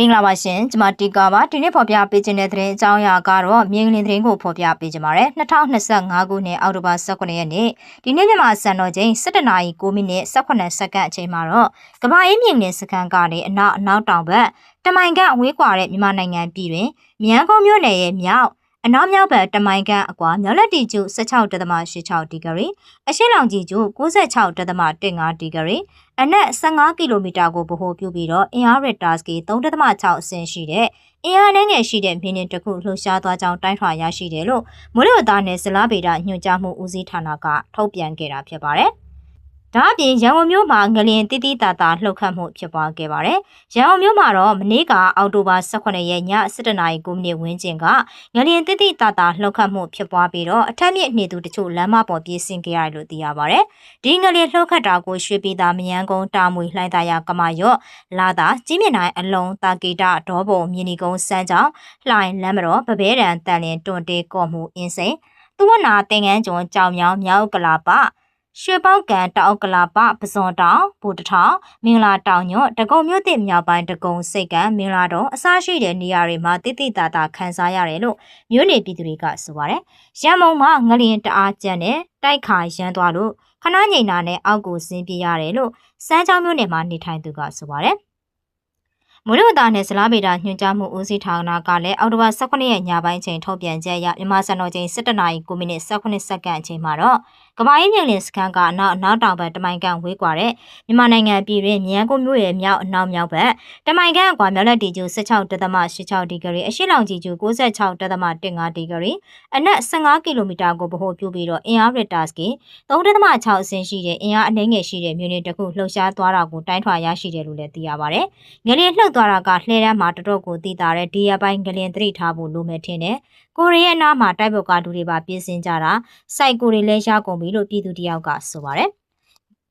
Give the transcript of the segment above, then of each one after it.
မင်္ဂလာပါရှင်ကျွန်မတီကာပါဒီနေ့ဖော်ပြပေးခြင်းတဲ့သတင်းအကြောင်းအရာကတော့မြင်းလင်းသတင်းကိုဖော်ပြပေးကြပါရယ်2025ခုနှစ်အောက်တိုဘာ18ရက်နေ့ဒီနေ့မြန်မာစံတော်ချိန်17နာရီ9မိနစ်18စက္ကန့်အချိန်မှာတော့ကမ္ဘာအေးမြင့်လင်းစခန်းကနေအနောက်အနောက်တောင်ဘက်တမိုင်ကအဝေးကွာတဲ့မြန်မာနိုင်ငံပြည်တွင်မြန်ကုန်းမြို့နယ်ရဲ့မြောက် အနောက်မြောက်ဘက်တမိုင်ကန်အကွာမြောက်လက်တီကျု16.86ဒီဂရီအရှေ့လောင်ကြီးကျု96.15ဒီဂရီအနက်15ကီလိုမီတာကိုဗဟိုပြုပြီးတော့အင်အားရတာစကီ3.6အဆင့်ရှိတဲ့အင်အားနှဲငယ်ရှိတဲ့မြင်းနှင်းတစ်ခုလှုပ်ရှားသွားကြောင်းတိုင်းထွာရရှိတယ်လို့မိုးလေဝသနဲ့ဇလားဗေဒညွှန်ကြားမှုဦးစီးဌာနကထုတ်ပြန်ခဲ့တာဖြစ်ပါတယ်။ ဒါအပြင်ရန်ကုန်မြို့မှာငလျင်တိတိတာတာလှုပ်ခတ်မှုဖြစ်ပွားခဲ့ပါတယ်။ရန်ကုန်မြို့မှာတော့မနေ့ကအောက်တိုဘာ18ရက်ည7:09မိနစ်ဝန်းကျင်ကငလျင်တိတိတာတာလှုပ်ခတ်မှုဖြစ်ပွားပြီးတော့အထက်မြင့်နေသူတချို့လမ်းမပေါ်ပြေးဆင်းခဲ့ရတယ်လို့သိရပါတယ်။ဒီငလျင်လှုပ်ခတ်တာကိုရွှေပြည်သာမယန်းကုန်းတာမွေလှိုင်းသာယာကမာရော့လာသာကြီးမြင့်နိုင်အလုံးတာကေတာဒေါပုံမြင်းနီကုန်းစမ်းကြောင်လှိုင်းလမ်းမတော်ပပဲရန်တန်လင်တွန်တေကော့မှုအင်းစိန်သူဝနာတင်ငန်းကျွန်းကြောင်မြောင်မြောက်ကလာပ ရွှေပေါက်ကံတောက်ကလာပပစွန်တောင်ဘူတထောင်မင်္ဂလာတောင်ညွတ်တကုံမြို့သစ်မြောက်ပိုင်းတကုံစိတ်ကံမင်္ဂလာတော်အစရှိတဲ့နေရာတွေမှာတိတိတတာခန်းစားရတယ်လို့မြို့နေပြည်သူတွေကဆိုပါတယ်။ရန်ကုန်မှာငလျင်တအားကျန်တဲ့တိုက်ခါရန်သွားလို့ခဏငိန်နာနဲ့အောက်ကိုဆင်းပြေးရတယ်လို့စမ်းချောင်းမြို့နယ်မှာနေထိုင်သူကဆိုပါတယ်။မိုးလေဝသနဲ့ဇလားဗေဒညွှန်ကြားမှုဦးစီးဌာနကလည်းအောက်တိုဘာ18ရက်ညပိုင်းချိန်ထုတ်ပြန်ချက်အရမြန်မာစံတော်ချိန်17နာရီ9မိနစ်18စက္ကန့်အချိန်မှာတော့ ကဘာရေးမြင့်လင်စခန်းကအနောက်အနောက်တောင်ဘက်တမိုင်ကန်ဝေးကွာတဲ့မြန်မာနိုင်ငံပြည်တွင်မြန်ကိုမြို့ရဲ့မြောက်အနောက်မြောက်ဘက်တမိုင်ကန်ကွာမြောက်လက်တီကျူ16.86ဒီဂရီအရှေ့လောင်ကြီးကျူ96.15ဒီဂရီအနက်15ကီလိုမီတာကိုဗဟိုပြုပြီးတော့အင်အားရတာစကီ3.6အဆင့်ရှိတဲ့အင်အားအနှဲငယ်ရှိတဲ့မြို့နယ်တစ်ခုလှုပ်ရှားသွားတာကိုတိုင်းထွာရရှိတယ်လို့လည်းသိရပါတယ်။ငလျင်လှုပ်သွားတာကလှဲတန်းမှာတတော့ကိုတည်တာတဲ့ဒီရပိုင်းငလျင်သတိထားဖို့လိုမယ်ထင်တယ်။ကိုရီးယားနားမှာတိုက်ပုတ်ကလူတွေပါပြင်းစင်ကြတာစိုက်ကိုတွေလည်းရကုန်ပြီလို့ပြည်သူတယောက်ကဆိုပါတယ်။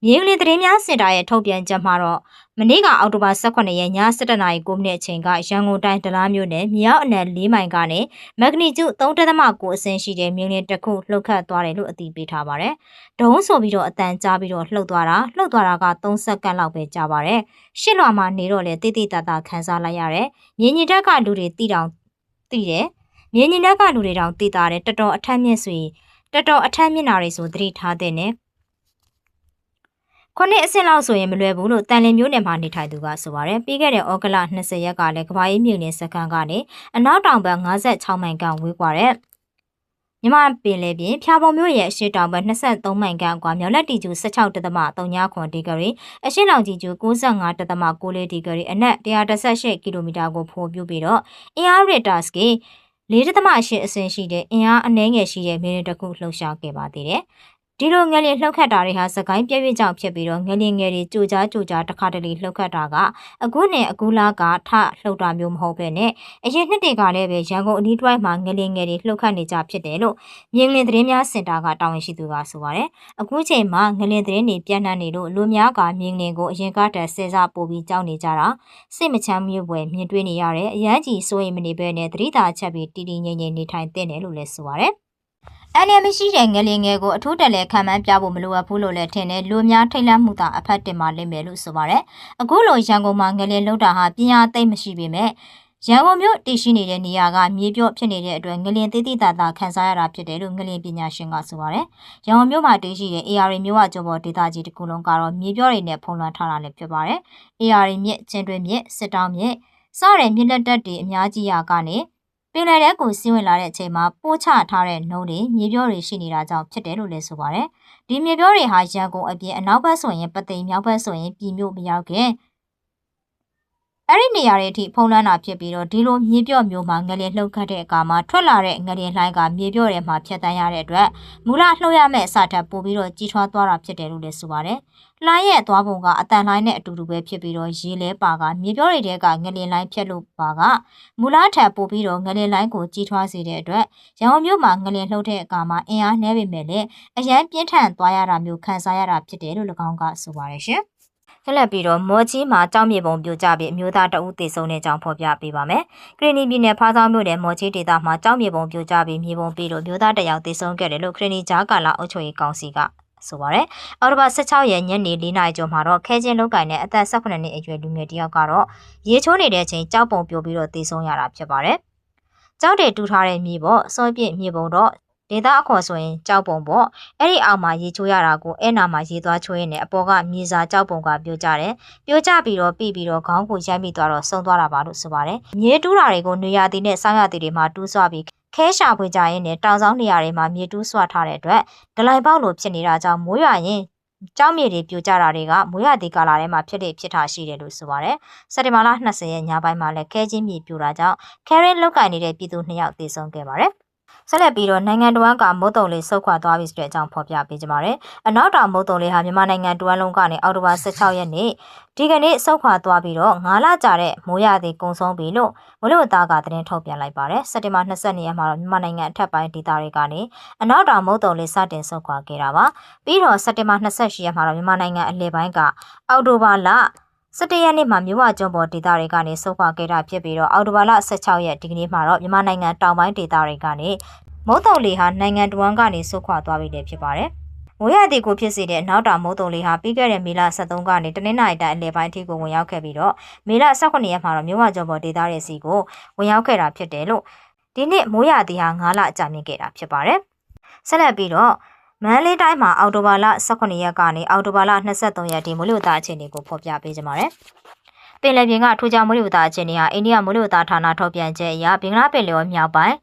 မြေကလေးသတင်းများစင်တာရဲ့ထုတ်ပြန်ချက်မှာတော့မနေ့ကအောက်တိုဘာ18ရက်ည7:00နာရီ9မိနစ်အချိန်ကရန်ကုန်တိုင်းဒလားမြို့နယ်မြောက်အနယ်၄မိုင်ကနေမက်ဂနီကျု3.9အဆင့်ရှိတဲ့မြေကလေးတစ်ခုလှုပ်ခတ်သွားတယ်လို့အတည်ပြုထားပါတယ်။ဒုံးဆိုပြီးတော့အတန်ကြားပြီးတော့လှုပ်သွားတာလှုပ်သွားတာက3စက္ကန့်လောက်ပဲကြာပါတယ်။ရှစ်လွာမှာနေတော့လေတိတိတတာခန်းစားလိုက်ရတယ်။မြေညီတက်ကလူတွေတီတောင်တီတယ်။မြေညီတက်ကလူတွေတောင်တီတာတယ်တော်တော်အထက်မြင့်ဆိုရင် တော်တော်အထက်မျက်နှာတွေဆိုသတိထားတဲ့နဲ့ခုနှစ်အဆင့်လောက်ဆိုရင်မလွယ်ဘူးလို့တန်လင်မျိုးနယ်မှာနေထိုင်သူကဆိုပါတယ်ပြီးခဲ့တဲ့ဩဂလ20ရက်ကလည်းကဘာအေးမြို့နယ်စကန်ကနေအနောက်တောင်ဘက်56မိုင်ကန်ဝေးကွာတဲ့မြမပင်လေပြင်ဖျာပုံမြို့ရဲ့အရှိတောင်ဘက်23မိုင်ခန့်ကွာမြောင်လက်တီကျူ16.39ဒီဂရီအရှိလောင်ကြီးကျူ95.6ဒီဂရီအနက်138ကီလိုမီတာကိုဖော်ပြပြီးတော့အင်အားရတာစကေ 4.8အဆင့်ရှိတဲ့အင်အားအနည်းငယ်ရှိတဲ့မြေနေတစ်ခုလှုပ်ရှားခဲ့ပါသေးတယ် ဒီလိုငလျင်လှုပ်ခတ်တာတွေဟာစကိုင်းပြည့်ပြည့်ကြောင့်ဖြစ်ပြီးတော့ငလျင်ငယ်တွေကြိုကြားကြိုကြားတစ်ခါတလေလှုပ်ခတ်တာကအခုနဲ့အခုလားကထလှုပ်တာမျိုးမဟုတ်ပဲနဲ့အရင်နှစ်တွေကလည်းပဲရန်ကုန်အနီးတစ်ဝိုက်မှာငလျင်ငယ်တွေလှုပ်ခတ်နေကြဖြစ်တယ်လို့မြင်းလင်းသတင်းများစင်တာကတာဝန်ရှိသူကဆိုပါတယ်အခုချိန်မှာငလျင်သတင်းတွေပြန့်နှံ့နေလို့လူများကမြင်းလင်းကိုအရင်ကတည်းကစေစားပို့ပြီးကြောက်နေကြတာစိတ်မချမ်းမြေပွဲမြင်တွေ့နေရတဲ့အရန်ကြီးစိုးရိမ်မနေပဲနဲ့သတိထားချက်ပြီးတည်တည်ငြိမ်ငြိမ်နေထိုင်တဲ့တယ်လို့လည်းဆိုပါတယ် အန်ရမရှိတဲ့ငလင်ငယ်ကိုအထူးတက်လဲခံမှန်းပြဖို့မလိုအပ်ဘူးလို့လည်းထင်တယ်လူများထိတ်လန့်မှုသာအဖက်တင်ပါလိမ့်မယ်လို့ဆိုပါရယ်အခုလိုရန်ကုန်မှာငလင်လှုပ်တာဟာပြင်းအားသိမ့်မရှိပေမဲ့ရန်ကုန်မြို့တည်ရှိနေတဲ့နေရာကမြေပြော့ဖြစ်နေတဲ့အတွက်ငလင်သေးသေးတာတာခန်းစားရတာဖြစ်တယ်လို့ငလင်ပညာရှင်ကဆိုပါရယ်ရန်ကုန်မြို့မှာတည်ရှိတဲ့ AR မြို့ဝကျော်ပေါ်ဒေသကြီးတစ်ခုလုံးကတော့မြေပြော့တွေနဲ့ဖုံးလွှမ်းထားတာလည်းဖြစ်ပါတယ် AR မြစ်ချင်းတွင်းမြစ်စစ်တောင်းမြစ်စတဲ့မြစ်လက်တက်တွေအများကြီးရာကနေပ င်လယ်ထဲကိုစီးဝင်လာတဲ့အချိန်မှာပိုးချထားတဲ့နှုံးတွေမြေပြောတွေရှိနေတာကြောင့်ဖြစ်တယ်လို့လည်းဆိုပါတယ်။ဒီမြေပြောတွေဟာရန်ကုန်အပြင်အနောက်ဘက်ဆိုရင်ပသိမ်မြောက်ဘက်ဆိုရင်ပြည်မြို့မရောက်ခင် အဲ့ဒီနေရာတွေအထိဖုံးလွှမ်းတာဖြစ်ပြီးတော့ဒီလိုမြေပြော့မျိုးမှာငလျင်လှုပ်ခတ်တဲ့အခါမှာထွက်လာတဲ့ငလျင်လှိုင်းကမြေပြော့ထဲမှာဖြတ်တန်းရတဲ့အတွက်မူလလှုပ်ရမယ့်အစထပ်ပို့ပြီးတော့ကြီးထွားသွားတာဖြစ်တယ်လို့လည်းဆိုပါတယ်။လှိုင်းရဲ့သွားပုံကအတန်လှိုင်းနဲ့အတူတူပဲဖြစ်ပြီးတော့ရေလဲပါကမြေပြော့တွေထဲကငလျင်လှိုင်းဖြတ်လို့ပါကမူလထပ်ပို့ပြီးတော့ငလျင်လှိုင်းကိုကြီးထွားစေတဲ့အတွက်ရန်ကုန်မြို့မှာငလျင်လှုပ်တဲ့အခါမှာအင်အားနှဲပေမဲ့လည်းအရန်ပြင်းထန်သွားရတာမျိုးခံစားရတာဖြစ်တယ်လို့၎င်းကဆိုပါတယ်ရှင်။ ဆက်လက်ပြီးတော့မော်ချီမှာကြောင်းမြေပုံပြိုကျပြီးအမျိုးသားတအုပ်သေဆုံးတဲ့အကြောင်းဖော်ပြပေးပါမယ်။ခရီနီပြည်နယ်ဖားဆောင်မြို့နယ်မော်ချီဒေသမှာကြောင်းမြေပုံပြိုကျပြီးမြေပုံပြီးလို့မျိုးသားတယောက်သေဆုံးခဲ့တယ်လို့ခရီနီကြားကာလအုပ်ချုပ်ရေးကောင်စီကဆိုပါရယ်အော်တိုဘာ16ရက်ညနေ4နာရီကျော်မှာတော့ခဲချင်းလောက်ကင်နဲ့အသက်18နှစ်အရွယ်လူငယ်တစ်ယောက်ကတော့ရေချိုးနေတဲ့အချိန်ကြောက်ပုံပြိုပြီးတော့တေဆုံးရတာဖြစ်ပါတယ်။ကြောက်တဲ့တူထားတဲ့မြေပေါ့စောပြစ်မြေပုံတော့ ဒေတာအခေါ်ဆိုရင်ကြောက်ပုံပေါ့အဲ့ဒီအောက်မှာရေချိုးရတာကိုအဲ့နာမှာရေသွားချိုးရင်းနဲ့အပေါ်ကမြေစာကြောက်ပုံကပြိုကျတယ်ပြိုကျပြီးတော့ပြီးပြီးတော့ခေါင်းကိုရိုက်မိသွားတော့ဆုံးသွားတာပါလို့ဆိုပါတယ်မြေတူးတာတွေကိုနေရာတီနဲ့ဆောင်းရတီတွေမှာတူးဆွပြီးခဲရှာဖွေကြရင်းနဲ့တောင်ဆောင်နေရာတွေမှာမြေတူးဆွထားတဲ့အတွက်ဂလိုင်ပေါက်လိုဖြစ်နေတာကြောင့်မိုးရွာရင်ကျောင်းမြေတွေပြိုကျတာတွေကမိုးရသည်ကာလထဲမှာဖြစ်တဲ့ဖြစ်တာရှိတယ်လို့ဆိုပါတယ်။စက်တင်ဘာလ20ရက်ညပိုင်းမှာလည်းခဲချင်းမြေပြိုတာကြောင့်ခဲရင်လုတ်ကင်နေတဲ့ပြည်သူ2ယောက်သေဆုံးခဲ့ပါတယ်။ ဆက်လက်ပြီးတော့နိုင်ငံတော်ကမုတ်တုံလေးဆုတ်ခွာသွားပြီဆိုတဲ့အကြောင်းဖော်ပြပေးကြပါမယ်။အနောက်တောင်မုတ်တုံလေးဟာမြန်မာနိုင်ငံတဝန်းလုံးကနေအောက်တိုဘာ16ရက်နေ့ဒီကနေ့ဆုတ်ခွာသွားပြီးတော့9လကြာတဲ့မိုးရသည်ကုံဆုံးပြီလို့မလို့သားကသတင်းထုတ်ပြန်လိုက်ပါတယ်။စက်တင်ဘာ22ရက်မှာတော့မြန်မာနိုင်ငံအထက်ပိုင်းဒေသတွေကနေအနောက်တောင်မုတ်တုံလေးစတင်ဆုတ်ခွာခဲ့တာပါ။ပြီးတော့စက်တင်ဘာ28ရက်မှာတော့မြန်မာနိုင်ငံအလယ်ပိုင်းကအောက်တိုဘာလ စတရက်နေ့မှာမြို့ဝကျွန်းပေါ်ဒေသတွေကနေဆုတ်ခွာခဲ့တာဖြစ်ပြီးတော့အော်တိုဘာလ16ရက်ဒီကနေ့မှာတော့မြန်မာနိုင်ငံတောင်ပိုင်းဒေသတွေကနေမုတ်တုံလေးဟာနိုင်ငံတော်ဝန်ကနေဆုတ်ခွာသွားပြီလည်းဖြစ်ပါတယ်။မိုးရသည်ကိုဖြစ်စေတဲ့နောက်တာမုတ်တုံလေးဟာပြီးခဲ့တဲ့မေလ23ကနေတနင်္လာရီတိုင်းအလယ်ပိုင်းထိကိုဝင်ရောက်ခဲ့ပြီးတော့မေလ18ရက်မှာတော့မြို့ဝကျွန်းပေါ်ဒေသရဲ့စီကိုဝင်ရောက်ခဲ့တာဖြစ်တယ်လို့ဒီနေ့မိုးရသည်ဟာ9လကြာမြင့်ခဲ့တာဖြစ်ပါတယ်။ဆက်လက်ပြီးတော့ မန္တလေးတိုင်းမှာအော်တိုဘာလ18ရက်ကနေအော်တိုဘာလ23ရက်ထိမိုးလေဝသအခြေအနေကိုဖော်ပြပေးကြပါမယ်။ပင်လယ်ပြင်ကထူးခြားမိုးလေဝသအခြေအနေဟာအိန္ဒိယမိုးလေဝသဌာနထုတ်ပြန်ချက်အရဘင်္ဂလားပင်လယ်မြောက်ပိုင်း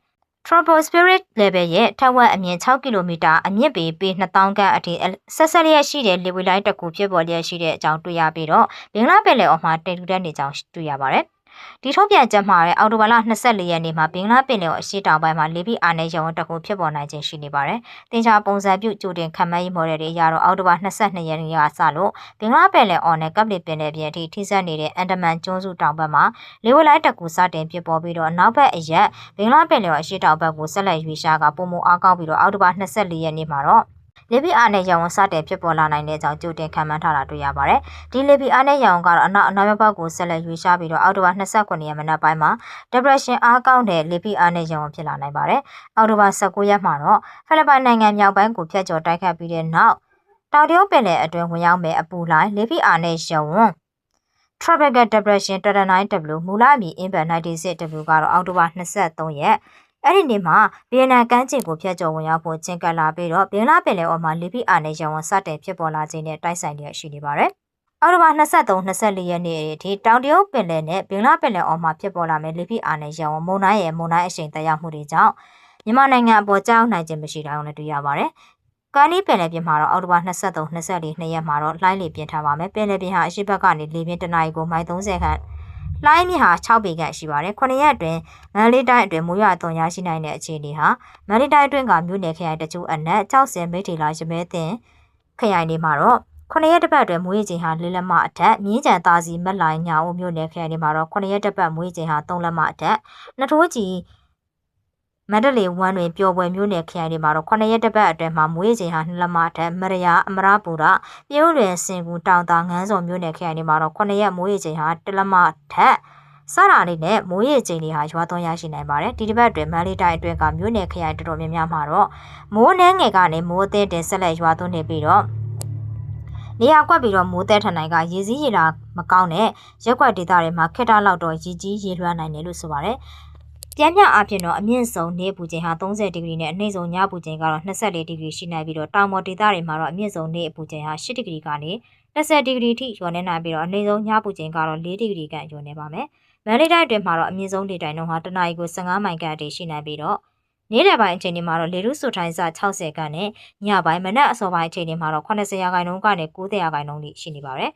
Tropospheric level ရဲ့ထက်ဝက်အမြင့်6ကီလိုမီတာအမြင့်ပေပေ2000ခန့်အထိဆက်ဆက်လျက်ရှိတဲ့လေဝေလိုင်းတစ်ခုဖြစ်ပေါ်လျက်ရှိတဲ့အကြောင်းတွေ့ရပြီးတော့ဘင်္ဂလားပင်လယ်အော်မှာတည်ထူတဲ့နေကြောင်းတွေ့ရပါတယ်။ ဒီထုတ်ပြန်ချက်မှာလည်းအော်တိုဘာလ24ရက်နေ့မှာဘင်္ဂလားပင်လယ်အော်အရှေ့တောင်ပိုင်းမှာလေပြင်းအားနည်းရုံတစ်ခုဖြစ်ပေါ်နိုင်ခြင်းရှိနေပါတယ်။တင်ချာပုံစံပြုကြိုတင်ခံမှန်းရေးမော်ဒယ်တွေအရတော့အော်တိုဘာ22ရက်နေ့ကစလို့ဘင်္ဂလားပင်လယ်အော်နဲ့ကပ်လီပင်လယ်ပြင်အထိထိစပ်နေတဲ့အန်ဒမန်ကျွန်းစုတောင်ဘက်မှာလေဝလိုက်တစ်ခုစတင်ဖြစ်ပေါ်ပြီးတော့နောက်ဘက်အရက်ဘင်္ဂလားပင်လယ်အော်အရှေ့တောင်ဘက်ကိုဆက်လက်ရွေ့ရှားကပုံမအားကောင်းပြီးတော့အော်တိုဘာ24ရက်နေ့မှာတော့ လေပီအားနဲ့ရောင်ဝန်စတဲ့ဖြစ်ပေါ်လာနိုင်တဲ့အကြောင်းကြိုတင်ခံမှန်းထားတာတွေ့ရပါတယ်။ဒီလေပီအားနဲ့ရောင်ကတော့အနောက်အနောက်ဘက်ကိုဆက်လက်ရွေ့ရှားပြီးတော့အောက်တိုဘာ29ရက်မနက်ပိုင်းမှာ depression အားကောင်းတဲ့လေပီအားနဲ့ရောင်ဝန်ဖြစ်လာနိုင်ပါတယ်။အောက်တိုဘာ19ရက်မှာတော့ဖိလစ်ပိုင်နိုင်ငံမြောက်ပိုင်းကိုဖျက်ကျော်တိုက်ခတ်ပြီးတဲ့နောက်တောင်တရုတ်ပင်လယ်အတွင်းဝင်ရောက်မဲ့အပူလိုင်းလေပီအားနဲ့ရောင်ဝန် Tropical Depression 39W မူလအမည် Impact 96W ကတော့အောက်တိုဘာ23ရက် အဲ့ဒီနေ့မှာဗီယက်နမ်ကမ်းခြေကိုဖျက်ကျော်ဝင်ရောက်ဖို့ချင်းကပ်လာပြီးတော့ဘင်္ဂလားပင်လယ်အော်မှာလီဘီအာနဲ့ရဝန်စတင်ဖြစ်ပေါ်လာခြင်းနဲ့တိုက်ဆိုင်လျက်ရှိနေပါတယ်။အောက်တိုဘာ23 24ရက်နေ့အထိတောင်တရုတ်ပင်လယ်နဲ့ဘင်္ဂလားပင်လယ်အော်မှာဖြစ်ပေါ်လာမယ့်လီဘီအာနဲ့ရဝန်မုန်တိုင်းရဲ့မုန်တိုင်းအရှိန်တက်ရောက်မှုတွေကြောင့်မြန်မာနိုင်ငံအပေါ်ကြောက်နိုင်ခြင်းမရှိတာကိုလည်းတွေ့ရပါတယ်။ကာနီပင်လယ်ပြင်မှာတော့အောက်တိုဘာ23 24နှစ်ရက်မှာတော့လှိုင်းလေပြင်းထားပါမယ်။ပင်လယ်ပြင်ဟာအရှိဘက်ကနေလေပြင်းတနအီကိုမိုင်30ခန့် လှိုင်းမြင့်ဟာ6ပေခန့်ရှိပါတယ်။ခုနှစ်ရက်အတွင်းမန္တလေးတိုင်းအတွင်းမိုးရွာသွန်းရရှိနိုင်တဲ့အခြေအနေဟာမန္တလေးတိုင်းအတွင်းကမြို့နယ်ခရိုင်တချို့အနက်ကြောက်စင်မိထေလာရမဲတင်ခရိုင်တွေမှာတော့ခုနှစ်ရက်တစ်ပတ်အတွင်းမွေးချိန်ဟာ၄လက်မအထက်မြင်းကြံသားစီမက်လိုင်းညာဦးမြို့နယ်ခရိုင်တွေမှာတော့ခုနှစ်ရက်တစ်ပတ်မွေးချိန်ဟာ၃လက်မအထက်နှစ်ထိုးကြီး မန္တလေးဝမ်းတွင်ပျော်ပွဲမျိုးနယ်ခရိုင်တွေမှာတော့9ရက်တပတ်အတွင်းမှာမွေးချိန်ဟာ2လမထက်မရယာအမရပူရပြိုးတွင်စင်ကူတောင်တာငန်းစုံမျိုးနယ်ခရိုင်တွေမှာတော့9ရက်မွေးချိန်ဟာ1လမထက်စတာလေးနဲ့မိုးရေချိန်တွေဟာရွာသွန်းရရှိနိုင်ပါတယ်ဒီတစ်ပတ်အတွင်းမန္တလေးတိုင်းအတွင်းကမြို့နယ်ခရိုင်တော်တော်များများမှာတော့မိုးနှဲငယ်ကနေမိုးအသေးတင်ဆက်လက်ရွာသွန်းနေပြီးတော့နေရာကွက်ပြီးတော့မိုးတဲထန်နိုင်ကရေစည်းရေလာမကောင်းတဲ့ရက်ကွက်ဒေသတွေမှာခက်တာလောက်တော့ရေကြီးရေလွှမ်းနိုင်တယ်လို့ဆိုပါတယ် ပြန်ပြအဖြစ်တော့အမြင့်ဆုံးနေပူချိန်ဟာ30ဒီဂရီနဲ့အနှိမ့်ဆုံးညပူချိန်ကတော့24ဒီဂရီရှိနိုင်ပြီးတော့တောင်ပေါ်ဒေသတွေမှာတော့အမြင့်ဆုံးနေအပူချိန်ဟာ8ဒီဂရီကနေ20ဒီဂရီထိလျော်နေနိုင်ပြီးတော့အနှိမ့်ဆုံးညပူချိန်ကတော့4ဒီဂရီခန့်လျော်နေပါမယ်။မန္တလေးတိုင်းအတွင်းမှာတော့အမြင့်ဆုံးလေတိုင်နှုန်းဟာတနအီကို15မိုင်ခန့်အထိရှိနိုင်ပြီးတော့နေ့လယ်ပိုင်းအချိန်တွေမှာတော့လေထုစုထိုင်းစ60ခန့်နဲ့ညပိုင်းမနက်အစောပိုင်းအချိန်တွေမှာတော့80ရာခိုင်နှုန်းကနေ90ရာခိုင်နှုန်းထိရှိနေပါတယ်